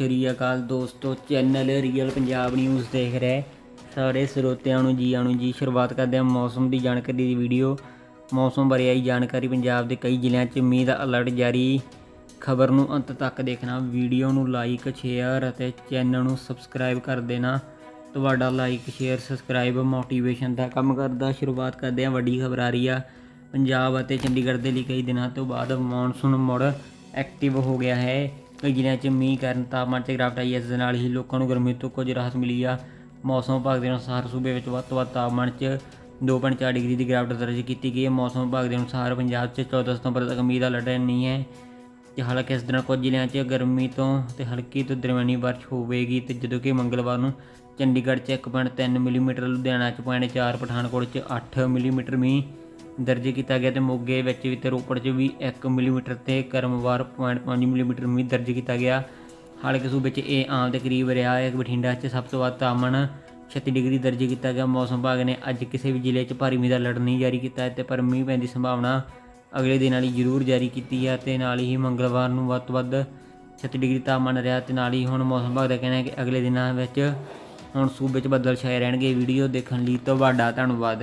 ਸ਼੍ਰੀ ਅਕਾਲ ਦੋਸਤੋ channel real Punjab news ਦੇਖ ਰਹੇ। ਸਾਰੇ ਸਰੋਤਿਆਂ ਨੂੰ ਜੀ, ਆਣੂ ਜੀ, ਸ਼ੁਰੂਆਤ ਕਰਦੇ ਹਾਂ ਮੌਸਮ ਦੀ ਜਾਣਕਾਰੀ ਦੀ ਵੀਡੀਓ ਮੌਸਮ ਬਾਰੇ ਆਈ ਜਾਣਕਾਰੀ ਪੰਜਾਬ ਦੇ ਕਈ ਜ਼ਿਲ੍ਹਿਆਂ 'ਚ ਮੀਂਹ ਦਾ ਅਲਰਟ ਜਾਰੀ। ਖਬਰ ਨੂੰ ਅੰਤ ਤੱਕ ਦੇਖਣਾ ਵੀਡੀਓ ਨੂੰ ਲਾਈਕ ਸ਼ੇਅਰ ਅਤੇ ਚੈਨਲ ਨੂੰ ਸਬਸਕ੍ਰਾਈਬ ਕਰ ਦੇਣਾ। ਤੁਹਾਡਾ ਲਾਈਕ ਸ਼ੇਅਰ ਸਬਸਕ੍ਰਾਈਬ ਮੋਟੀਵੇਸ਼ਨ ਦਾ ਕੰਮ ਕਰਦਾ। ਸ਼ੁਰੂਆਤ ਕਰਦੇ ਹਾਂ ਵੱਡੀ ਖਬਰ ਆ ਰਹੀ ਆ। ਪੰਜਾਬ ਅਤੇ ਚੰਡੀਗੜ੍ਹ ਦੇ ਲਈ ਕਈ ਦਿਨਾਂ ਤੋਂ ਬਾਅਦ ਮੌਨਸੂਨ ਮੁੜ ਐਕਟਿਵ ਹੋ ਗਿਆ ਹੈ। ਜ਼ਿਲ੍ਹਿਆਂ 'ਚ ਮੀਂਹ ਕਾਰਨ ਤਾਪਮਾਨ 'ਚ ਗਿਰਾਵਟ ਆਈ ਹੈ ਇਸ ਦੇ ਨਾਲ ਹੀ ਲੋਕਾਂ ਨੂੰ ਗਰਮੀ ਤੋਂ ਕੁਝ ਰਾਹਤ ਮਿਲੀ ਆ। ਮੌਸਮ ਵਿਭਾਗ ਦੇ ਅਨੁਸਾਰ ਸੂਬੇ ਵਿੱਚ ਵੱਧ ਤੋਂ ਵੱਧ ਤਾਪਮਾਨ 'ਚ 2.4 ਡਿਗਰੀ ਦੀ ਗਿਰਾਵਟ ਦਰਜ ਕੀਤੀ ਗਈ ਹੈ। ਮੌਸਮ ਵਿਭਾਗ ਦੇ ਅਨੁਸਾਰ ਪੰਜਾਬ 'ਚ 14 ਸਤੰਬਰ ਤੱਕ ਮੀਂਹ ਦਾ ਅਲਰਟ ਨਹੀਂ ਹੈ। ਤੇ ਹਾਲਾਂਕਿ ਇਸ ਦਿਨ ਕੁਝ ਜ਼ਿਲ੍ਹਿਆਂ 'ਚ ਗਰਮੀ ਤੋਂ ਤੇ ਹਲਕੀ ਤੋਂ ਦਰਮਿਆਨੀ ਬਾਰਿਸ਼ ਹੋਵੇਗੀ ਤੇ ਜਦੋਂ ਕਿ ਮੰਗਲਵਾਰ ਨੂੰ ਚੰਡੀਗੜ੍ਹ 'ਚ 1.3 ਮਿਲੀਮੀਟਰ, ਲੁਧਿਆਣਾ 'ਚ 0.4 ਪਠਾਨਕੋਟ 'ਚ 8 ਮਿਲੀਮੀਟਰ ਮੀਂਹ ਦਰਜ ਕੀਤਾ ਗਿਆ ਤੇ ਮੋਗੇ ਵਿੱਚ ਵੀ ਤੇ ਰੋਪੜ 'ਚ ਵੀ 1 ਮਿਲੀਮੀਟਰ ਤੇ ਕਰਮਵਾਰ 0.5 ਮਿਲੀਮੀਟਰ ਮੀਂਹ ਦਰਜ ਕੀਤਾ ਗਿਆ। ਹਾਲਾਂਕਿ ਸੂਬੇ 'ਚ ਇਹ ਆਮ ਦੇ ਕਰੀਬ ਰਿਹਾ ਹੈ। ਬਠਿੰਡਾ 'ਚ ਸਭ ਤੋਂ ਵੱਧ ਤਾਪਮਾਨ 36 ਡਿਗਰੀ ਦਰਜ ਕੀਤਾ ਗਿਆ। ਮੌਸਮ ਵਿਭਾਗ ਨੇ ਅੱਜ ਕਿਸੇ ਵੀ ਜ਼ਿਲ੍ਹੇ 'ਚ ਭਾਰੀ ਮੀਂਹ ਦਾ ਅਲਰਟ ਨਹੀਂ ਜਾਰੀ ਕੀਤਾ ਹੈ ਤੇ ਪਰ ਮੀਂਹ ਪੈਣ ਦੀ ਸੰਭਾਵਨਾ ਅਗਲੇ ਦਿਨਾਂ ਲਈ ਜ਼ਰੂਰ ਜਾਰੀ ਕੀਤੀ ਹੈ ਤੇ ਨਾਲ ਹੀ ਮੰਗਲਵਾਰ ਨੂੰ ਵੱਧ ਤੋਂ ਵੱਧ 36 ਡਿਗਰੀ ਤਾਪਮਾਨ ਰਿਹਾ ਤੇ ਨਾਲ ਹੀ ਹੁਣ ਮੌਸਮ ਵਿਭਾਗ ਦਾ ਕਹਿਣਾ ਹੈ ਕਿ ਅਗਲੇ ਦਿਨਾਂ ਵਿੱਚ ਹੁਣ ਸੂਬੇ 'ਚ ਬੱਦਲ ਛਾਏ ਰਹਿਣਗੇ। ਵੀਡੀਓ ਦੇਖਣ ਲਈ ਤੁਹਾਡਾ ਧੰਨਵਾਦ।